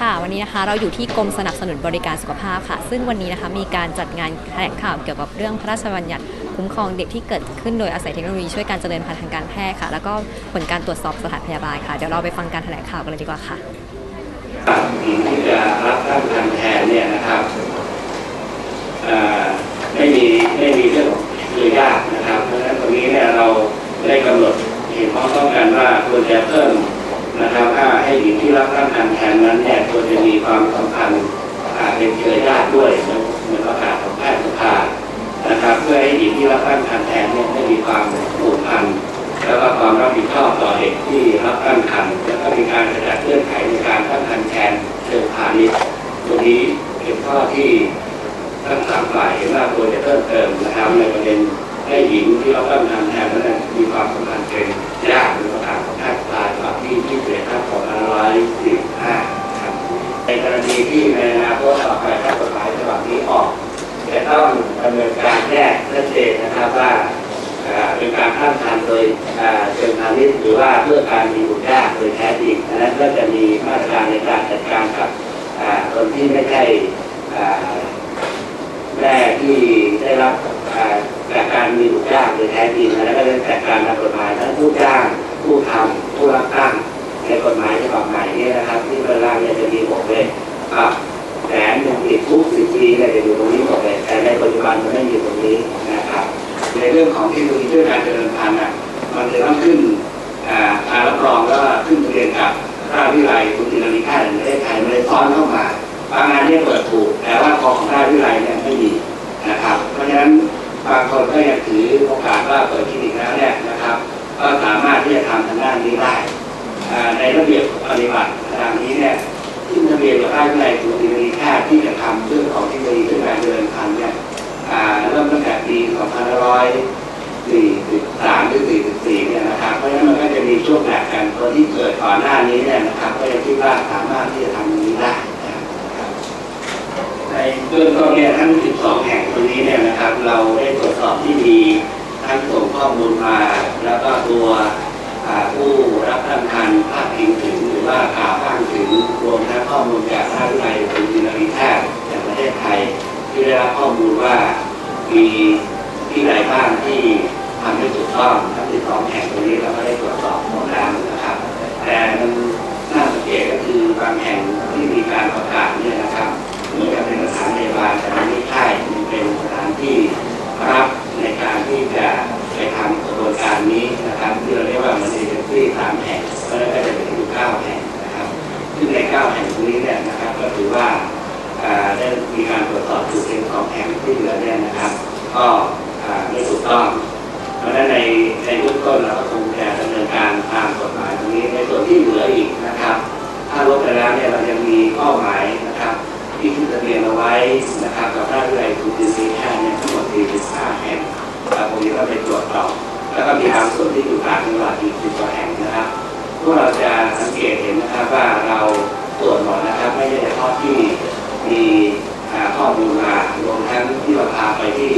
ค่ะ วันนี้นะคะเราอยู่ที่กรมสนับสนุนบริการสุขภาพค่ะ ซึ่งวันนี้นะคะมีการจัดงานแถลงข่าวเกี่ยวกับเรื่องพระราชบัญญัติคุ้มครองเด็กที่เกิดขึ้นโดยอาศัยเทคโนโลยีช่วยการเจริญพันธุ์ทางการแพทย์ค่ะ แล้วก็ผลการตรวจสอบสถานพยาบาลค่ะ เดี๋ยวเราไปฟังการแถลงข่าวกันเลยดีกว่าค่ะหญิงที่จะรับตั้งครแทนเนี่ยนะครับไม่มีไม่มีเรื่องของ ครรแทนนั้นเนี่ยควรจะมีความสัมพันธ์อ่าเป็นเครือญาติด้วยเหมือนประกาศของแพทย์สภานะครับ เพื่อให้หญิงที่รับตั้งครรภ์แทนเนี่ยได้มีความผูกพันแล้วก็ความรับผิดชอบต่อเด็กที่รับตั้งครรภ์แล้วก็มีการกระจัดเงื่อนไขในการตั้งครรภ์แทนเชิงพาณิชย์ตรงนี้เป็นข้อที่ทั้งสามฝ่ายเห็นว่าควรจะเพิ่มเติมนะครับในประเด็นให้หญิงที่รับตั้งครรภ์แทนนั้นมีความสัมพันธ์เป็น กรณีที่ในอนาคตต่อไปถ้ากฎหมายฉบับนี้ออกจะต้องดำเนินการแยกชัดเจนนะครับว่าเป็นการตั้งครรภ์โดยเชิงพาณิชย์หรือว่าเพื่อการมีบุตรยากโดยแท้จริงอันนั้นก็จะมีมาตรการในการจัดการกับคนที่ไม่ใช่แม่ที่ได้รับจากการมีบุตรยากโดยแท้จริงอันนั้นก็จะจัดการตามกฎหมายทั้งผู้จ้างผู้ทำผู้รับตั้ง ในกฎหมายฉบับใหม่นี้นะครับ ที่เวลางเนี่ยจะมีบอกเลยครับแสนหนึ่งติดคุกสิบปีเนี่ยจะอยู่ตรงนี้หมดเลยแต่ในปัจจุบันมันไม่มีตรงนี้นะครับ ในเรื่องของเทคโนโลยีช่วยการเจริญพันธุ์อะมันจะต้องขึ้นอ่าการรับรองแล้วก็ขึ้นทะเบียนกับราชวิทยาลัยคุณจินรีแพทย์แห่งประเทศไทยมันเลยซ้อนเข้ามาบางงานเนี่ยเปิดถูกแต่ว่าของราชวิทยาลัยเนี่ยไม่มีนะครับ เพราะฉะนั้นบางคนก็ยังถือโอกาสว่าเปิดคลินิกแล้วเนี่ยนะครับ ก็สามารถที่จะทำทางด้านนี้ได้ ในระเบียบปฏิบัติทางนี้เนี่ยขึ้นทะเบียนกับราชวิทยาลัยคุณจินรีแพทย์ที่จะทำเรื่องของทคโนโลยีช่วยการเจริญพันเนี่ยเริ่มตั้งแต่ปี2543หรือ44เนี่ยนะครับเพราะฉะนั้นมันก็จะมีช่วงแตกกันคนที่เกิดก่อนหน้านี้เนี่ยนะครับก็ยังคิดว่าสามารถที่จะทำนี้ได้ในเบื้องต้นเนี่ยทั้ง 12 แห่งตรงนี้เนี่ยนะครับ เราได้ตรวจสอบที่ดีทั้งส่งข้อมูลมา แล้วก็ตัว ผู้รับตั้งครรภาพพิงถึงหรือว่ากล่าวอ้างถึงรวมทั้งข้อมูลจากมหาวิทยาลัยคุณจินรีแพทย์แห่งประเทศไทย ที่ได้รับข้อมูลว่ามีที่ไหนบ้างที่ทำไม่ถูกต้องทั้งของแห่งตรงนี้เราก็ได้ตรวจ จุดเด่นของแผงที่เหลือเนี่ยนะครับ ก็ไม่ถูกต้อง เพราะฉะนั้นในในเบื้องต้นเราก็คงจะดำเนินการตามกฎหมายตรงนี้ในส่วนที่เหลืออีกนะครับ ถ้าลดไปแล้วเนี่ยเรายังมีเป้าหมายนะครับ ที่ขึ้นทะเบียนเอาไว้นะครับกับราชวิทยาลัยคุณจินรีแพทย์เนี่ยทั้งหมด45แห่งเราคงจะต้องไปตรวจสอบแล้วก็มีบางส่วนที่อยู่ต่างจังหวัดอีก10กว่าแห่งนะครับพวกเราจะสังเกตเห็นนะครับว่าเราตรวจหมดนะครับ ไม่ใช่เฉพาะที่มี ข้อมูลมารวมทั้งที่เราพาไปที่